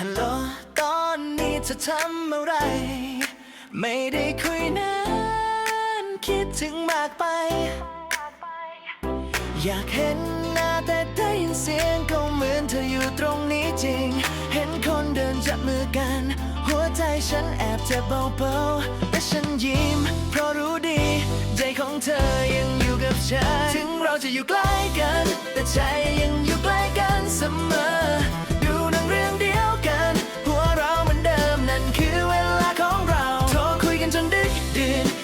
ฮัลโหล ตอนนี้เธอทำอะไร ไม่ได้คุยนานคิดถึงมากไป อยากเห็นหน้าแต่ได้ยินเสียงก็เหมือนเธออยู่ตรงนี้จริง เห็นคนเดินจับมือกัน หัวใจฉันแอบเจ็บเบาๆ แต่ฉันยิ้ม เพราะรู้ดี ใจของเธอยังอยู่กับฉัน ถึงเราจะอยู่ใกล้กัน แต่ใจ จ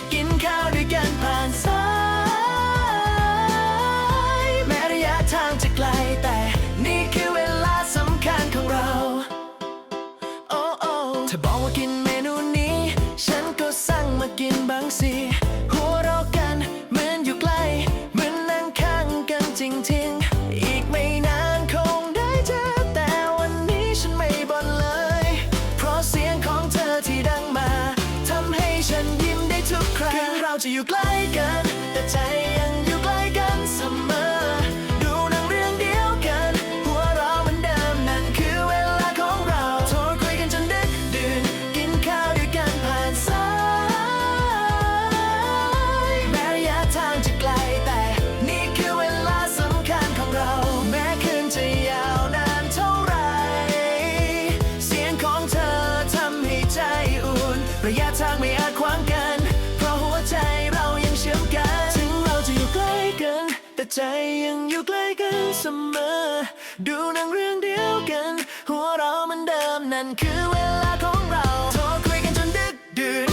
จะอยู่ใกล้กัน แต่ใจยังอยู่ใกล้กันเสมอ ดูหนังเรื่องเดียวกัน หัวเราะเหมือนเดิมนั่นคือเวลาของเราโทรคุยกันจนดึกดื่น กินข้าวด้วยกันผ่านสายแม้ระยะทางจะไกลแต่ นี่คือเวลาสำคัญของเรา แม้คืนจะยาวนานเท่าไหรเสียงของเธอทำให้ใจอุ่น ระยะทาง ใจยังอยู่ใกล้กันเสมอ ดูหนังเรื่องเดียวกัน หัวเรามันเดิมนั่นคือเวลาของเรา โทรคุยกันจนดึกดื่น